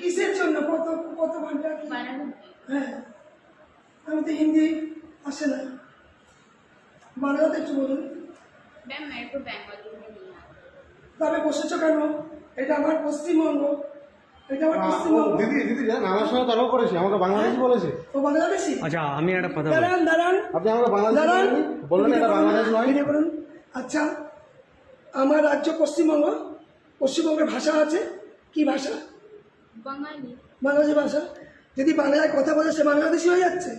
কিসের জন্য? কত কত ঘণ্টা হ্যাঁ। আমি তো হিন্দি আসে না। বাংলাতে একটু বলুন। তবে বসেছো কেন? এটা আমার পশ্চিমবঙ্গ। দিদি দিদি করেছি। হ্যাঁ। আচ্ছা, আমি একটা দাঁড়ান আপনি আমাকে এটা বাংলাদেশ নয়। আচ্ছা আমার রাজ্য পশ্চিমবঙ্গ। পশ্চিমবঙ্গের ভাষা আছে কি ভাষা बंगाली বাংলাদেশি ভাষা যদি বাংলায় কথা বলে সে বাংলাদেশি হয়ে যাচ্ছে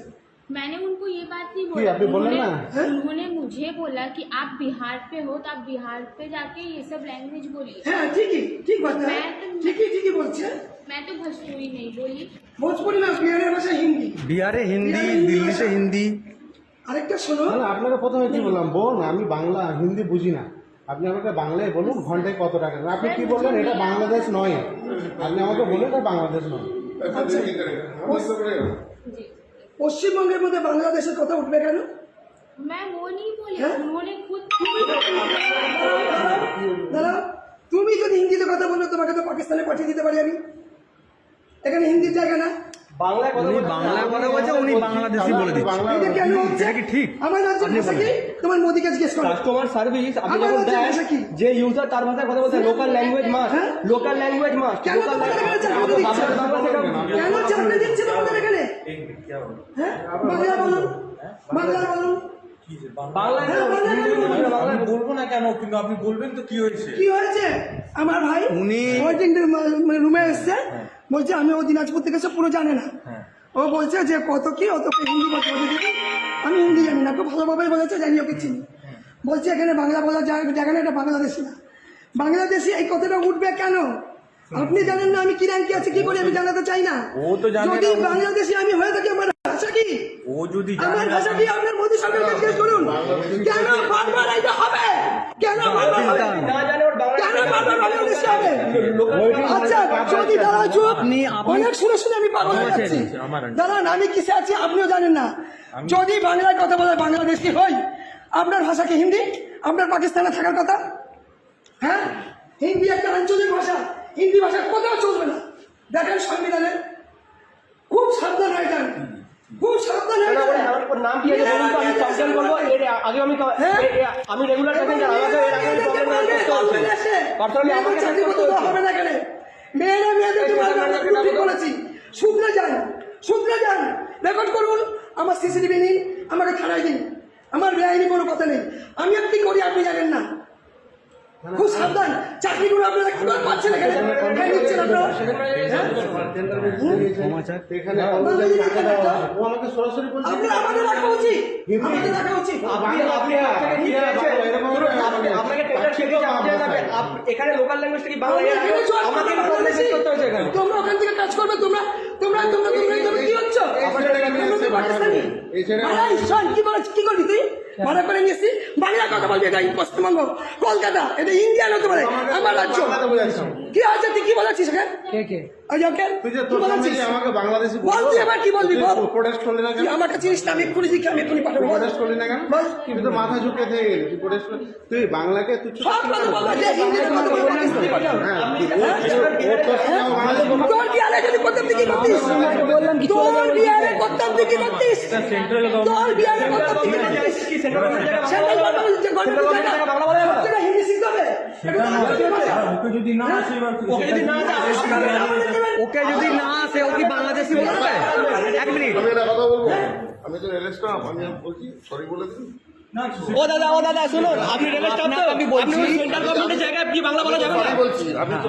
मैंने उनको ये बात नहीं কি बोला আপনি বললেন না হ্যাঁ? उन्होंने मुझे बोला कि आप बिहार पे हो तो आप बिहार पे जाके ये सब लैंग्वेज बोलिए হ্যাঁ ঠিকই ঠিক কথা ঠিকই ঠিকই বলছে मैं तो भोजपुरी नहीं बोली ভোজপুরি না বিহারের ভাষা হিন্দি বিহারে হিন্দি দিল্লিতে হিন্দি আরেকটা শোনো না, না, আপনাকে প্রথমে কি বললাম বোন আমি বাংলা হিন্দি বুঝি না আপনি আমাকে বাংলায় বলুন ঘন্টায় কত টাকা আপনি কি বললেন এটা বাংলাদেশ নয়? আপনি আমাকে বলুন এটা বাংলাদেশ নয়। আচ্ছা। পশ্চিমবঙ্গের মধ্যে বাংলাদেশের কথা উঠবে কেন? হ্যাঁ? দাদা তুমি যদি হিন্দিতে কথা বলবে তোমাকে তো পাকিস্তানে পাঠিয়ে দিতে পারি আমি। এখানে হিন্দির জায়গা না? উনি বাংলায় কথা বলছে উনি বাংলাদেশি বলে দিচ্ছে। এটা কেন কি ঠিক? আমার রাজ্যের ভাষা কি? তোমার মোদিকে জিজ্ঞেস করো। কাস্টমার সার্ভিস আপনি যখন দেন যে ইউজার তার ভাষায় কথা বলতে লোকাল ল্যাঙ্গুয়েজ মাস্ট হ্যাঁ? লোকাল ল্যাঙ্গুয়েজ মাস্ট কেন লোকাল তোমাদের এখানে চাকরি দিচ্ছে? কেন চাকরি দিচ্ছে তোমাদের এখানে? হ্যাঁ? বাংলা বলুন। বাংলা বলুন। বাংলায় হ্যাঁ, বাংলায় হিন্দি বলুন। বলুন, বাংলায় আমি বলব না কেন? কিন্তু আপনি বলবেন তো কি হয়েছে? কি হয়েছে? আমার ভাই উনি- ওয়েটিং রুমে এসছে। বলছে আমি ও দিনাজপুর থেকে সে পুরো জানে না। হ্যাঁ। ও বলছে যে কত কি অত তোকে হিন্দি কথা বলে দেবে আমি হিন্দি জানি না খুব ভালোভাবেই বলেছে জানি ওকে চিনি। বলছে এখানে বাংলা বলা যায় জায়গা না এটা বাংলাদেশি না। বাংলাদেশি এই কথাটা উঠবে কেন? আপনি জানেন না আমি কি র্যাঙ্কে আছি কি করি আমি জানাতে চাই না? ও তো যদি না। বাংলাদেশি আমি হয়ে থাকি আমার ভাষা কি? ও যদি আমার ভাষা কি? আপনার মোদী জিজ্ঞেস করুন। কেন বারবার এটা হবে? কেন বারবার হবে? না জানে ওর কেন বারবার বাংলাদেশি হবে? আচ্ছা যদি দাঁড়া চুপ আপনি- আপনি- অনেক শুনে শুনে আমি পাগল হয়ে যাচ্ছি। দাঁড়ান আমি কিসে আছি? আপনিও জানেন না। যদি বাংলায় কথা বলে বাংলাদেশি হই আপনার ভাষা কি হিন্দি? আপনার পাকিস্তানে থাকার কথা? হ্যাঁ? হিন্দি একটা আঞ্চলিক ভাষা। হিন্দি ভাষা কোথাও চলবে না। দেখেন সংবিধানে। খুব সাবধান হয়ে যান। খুব সাবধান হয়ে যান ওর নাম কি আছে বলুন তো? আমি কমপ্লেন করব। এর আগে আমি ক-? এ- এ- আমি রেগুলার প্যাসেঞ্জার আমাকে এর আগে প্রবলেম করতে হচ্ছে পার্সোনালি আমাকে চাকরি করতে হবে না এখানে মেয়েরা মেয়েদেরকে মারবে আমরা ঠিক বলেছি। শুধরে যান শুধরে যান। রেকর্ড করুন। আমার সিসিটিভি নিন আমাকে থানায় দিন। আমার বেআইনি কোনো কথা নেই। আমি আর কি করি আপনি জানেন না। খুব সাবধান। চাকরিগুলো আপনারা কি করে পাচ্ছেন এখানে। হ্যাঁ, নিচ্ছেন আপনারা রাখা। আপনার আমাদের উচিত। আমাদের রাখা এখানে লোকাল ল্যাঙ্গুয়েজ থেকে বাংলা। করতে হচ্ছে এখানে। তোমরা ওখান থেকে কাজ করবে তোমরা তোমরা তোমরা তোমরা তোমরা কি হচ্ছ? আমাদের এখানে কি করে কি করবি তুই? ভাড়া করে নিয়ে এসছি। বাংলা কথা বলবি এটা পশ্চিমবঙ্গ। কলকাতা এটা ইন্ডিয়ান হতে পারে। আমার রাজ্য। কি আছে তুই কি বলাচ্ছিস ওকে? কে কে? ওই ওকে? তুই যে কি তোর সামনে বলাচ্ছিস আমাকে বাংলাদেশি বল তুই এবার কি বলবি বল। প্রোটেস্ট করলি না তুই আমার কাছে চিনিস না আমি এক্ষুনি শিখে আমি এক্ষুনি পাঠাবো প্রোটেস্ট করলি না কেন? বল। তুই তো মাথা ঝুঁকে থেকে গেলি। তুই প্রোটেস্ট তুই বাংলাকে তুই সব কথা যে হিন্দিতে কথা হ্যাঁ তোর যদি কি করতিস তোর বিহারে করতাম তুই কি করতিস তোর বিহারে করতাম তুই কি করতিস কি সেন্টার জায়গা সেন্ট্রাল গভর্নমেন্ট যে গভর্নমেন্ট জায়গা বাংলা বলা যাবে না? সেটা হিন্দি শিখতে হবে এটা আঞ্চলিক ভাষা। ওকে যদি না আসে ওকে যদি না আসে, ওকে যদি না আসে ও কি বাংলাদেশি পারে এক মিনিট আমি একটা কথা বলব আমি তো রেল স্টাফ আমি বলছি সরি বলে দিন ও দাদা ও দাদা শুনুন আপনি রেলের স্টাফ তো আমি বলছি সেন্ট্রাল গভর্নমেন্টের জায়গায় কি বাংলা বলা যাবে না বলছি আমি তো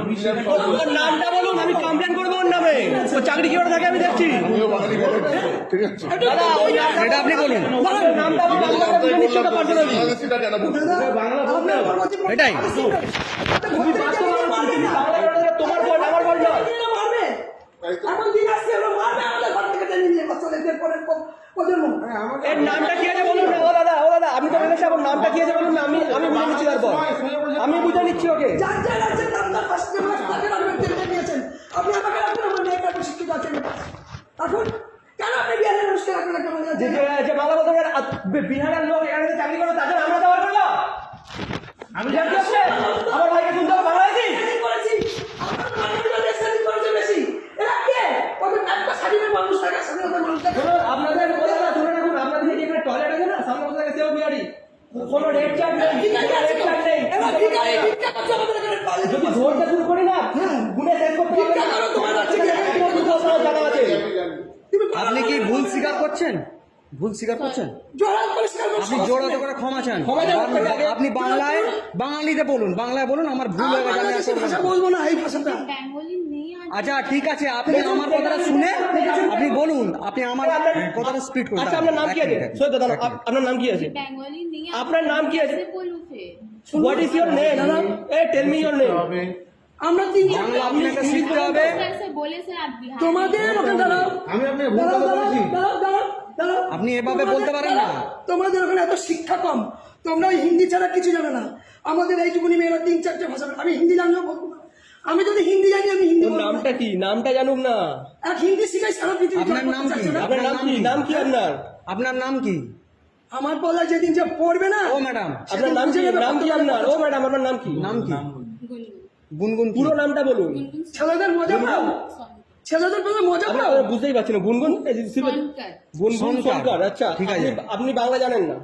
নামটা বলুন আমি কমপ্লেন নামে। ও চাকরি কীভাবে থাকে আমি দেখছি। এটা আপনি বলুন। তো বলছি এটাই। আপনি ভর্তি হয়ে মারবেন না। তোমার বল আমার বল নয় এখন দিন আসছে ওরা মারবে আমাদের ঘর থেকে টেনে নিয়ে বাচ্চাদের এদের পরের প্রজন্ম। এর নামটা কি আছে বলুন না? ও দাদা ও দাদা আমি তো রেলের সাহেব নামটা কি আছে বলুন না আমি আমি বুঝে নিচ্ছি তারপর। আমি বুঝে নিচ্ছি ওকে। যার যার রাজ্যের নাম বিহারের লোক এখানে চাকরি করে তাদের আমরা দেওয়ার করলাম আমি জানতে আসছে আমার ভাইকে শুনতে হবে বাংলাদেশি আপনাদের আপনাদের টয়লেট সামনে কোনো রেট নেই করি না আপনি কি ভুল স্বীকার করছেন? ভুল স্বীকার করছেন? আপনি করে ক্ষমা চান। আপনি বাংলায় বাঙালিতে বলুন বাংলায় বলুন আমার ভুল হয়ে গেছে আচ্ছা ঠিক আছে আপনি আমার কথাটা শুনে আপনি বলুন আপনি আমার কথাটা স্পিড করুন আচ্ছা আপনার নাম কি আছে? দাদা আপনার নাম কি আছে? আপনার নাম কি আছে? What is your name A tell me your name আমরা তিন শিখতে তোমাদের দাঁড়াও আপনি এভাবে বলতে পারেন না। তোমাদের ওখানে এত শিক্ষা কম। তোমরা হিন্দি ছাড়া কিছু জানো না। আমাদের এইটুকুনি মেয়েরা তিন চারটে ভাষা আমি হিন্দি জানিও আমি যদি হিন্দি জানি আমি হিন্দি নামটা কি? নামটা জানুক না। এক হিন্দি শিখাই সারা পৃথিবী আপনার নাম কি? আপনার নাম কি? নাম কি আপনার? আপনার নাম কি? আমার বলা যেদিন যে পড়বে না ও ম্যাডাম। আপনার নাম কি? নাম কি আপনার? ও ম্যাডাম আপনার নাম কি? নাম কি? গুনগুন পুরো নামটা বলুন। ছেলেদের মজা পাও। ছেলেদের পেলে মজা পাও। বুঝতেই পারছি না গুনগুন গুনগুন সরকার আচ্ছা ঠিক আছে। আপনি বাংলা জানেন না।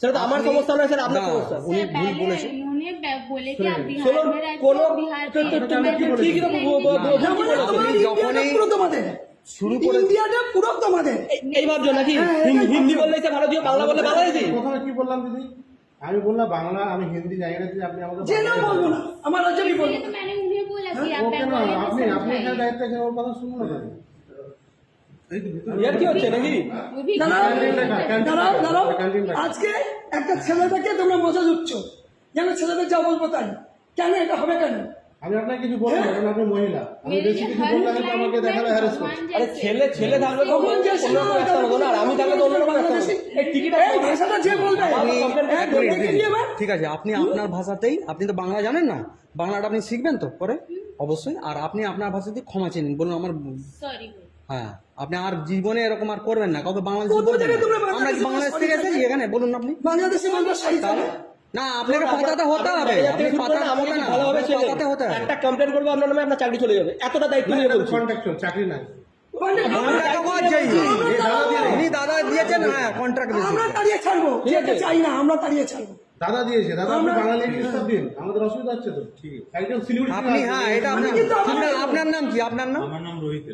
সেটা তো আমার সমস্যা নয় স্যার আপনার সমস্যা। উনি ভুল বলেছেন শুরু করে তোমাদের। এই ভাবছ নাকি? হিন্দি বললে ভারতীয় বাংলা বললে বাংলাদেশি? কি বললাম দিদি? আমি বললাম বাংলা আমি হিন্দি জানি না আপনি আমাকে জেনে বলব না আমার অজানি বলব ওকে না আপনি আপনি এখানে দায়িত্ব আছে ওর কথা শুনুন না আজকে একটা ছেলেটাকে তোমরা মজা দিচ্ছ যেন ছেলেদের যা বলব তাই? কেন এটা হবে কেন? আমি আপনাকে কিছু বলব আপনি মহিলা। আমি বেশি কিছু আমাকে দেখালে হ্যারাস আরে ছেলে ছেলে যে না আমি তো এই টিকিট এই যে ঠিক আছে আপনি আপনার ভাষাতেই আপনি তো বাংলা জানেন না? বাংলাটা আপনি শিখবেন তো পরে? অবশ্যই। আর আপনি আপনার ভাষাতে ক্ষমা চেয়ে নিন। বলুন আমার সরি হ্যাঁ আপনি আর জীবনে এরকম আর করবেন না। কাউকে বাংলাদেশ আমরা বাংলাদেশ থেকে এখানে? বলুন আপনি। বাংলাদেশে না আপনাকে পাতাতে হতে হবে। আপনি পাতা আমাকে ভালোভাবে চেনেন। পাতাতে হতে হবে। একটা কমপ্লেন করব আপনার নামে আপনার চাকরি চলে যাবে। এতটা দায়িত্ব নিয়ে বলছি। চাকরি নাই। দাদা দিয়েছেন? হ্যাঁ কন্ট্রাক্ট আমরা ছাড়বো। চাই না আমরা তাড়িয়ে ছাড়বো। দাদা দিয়েছে দাদা আপনি বাংলা ল্যাঙ্গুয়েজ দিন। আমাদের অসুবিধা হচ্ছে তো। একদম শিলিগুড়ি থেকে আপনি হ্যাঁ এটা আপনার নাম। কি? আপনার নাম? আমার নাম রোহিত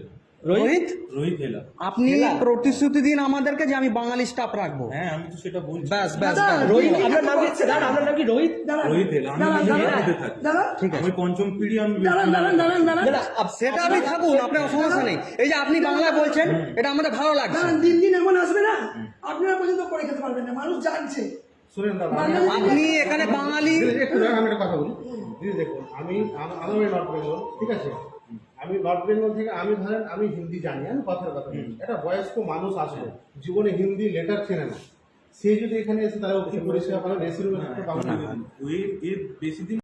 রোহিত? রোহিত? হেলা আপনি প্রতিশ্রুতি দিন আমাদেরকে যে আমি বাঙালি স্টাফ রাখব। হ্যাঁ আমি তো সেটা বলছি। ব্যাস ব্যাস রোহিত? আপনার নাম কি। দাদা আপনার নাম কি রোহিত? দাঁড়ান, রোহিত হেলা আমি দাঁড়ান, নিজে থাকি। দাঁড়ান, ঠিক আছে। আমি পঞ্চম পিড়ি আমি দাঁড়ান, দাঁড়ান, দাঁড়ান, দাঁড়ান। সেটা আপনি থাকুন আপনার সমস্যা নেই। এই যে আপনি বাংলা বলছেন এটা আমাদের ভালো লাগছে। দাঁড়ান, দিন দিন এমন আসবে না? আপনারা পর্যন্ত করে খেতে পারবেন না মানুষ জানছে। শুনেন দাদা বাঙালি- আপনি এখানে বাঙালি একটু আমি একটা কথা বলি। দিদি দেখুন আমি আম- আমি নর্থ বেঙ্গল ঠিক আছে? আমি নর্থ বেঙ্গল থেকে আমি ধরেন আমি হিন্দি জানি আমি কথার কথা। একটা বয়স্ক মানুষ আসলো জীবনে হিন্দি লেটার চেনে না। সে যদি এখানে এসে তারা কি পরিষেবা পাবে বেশি দিন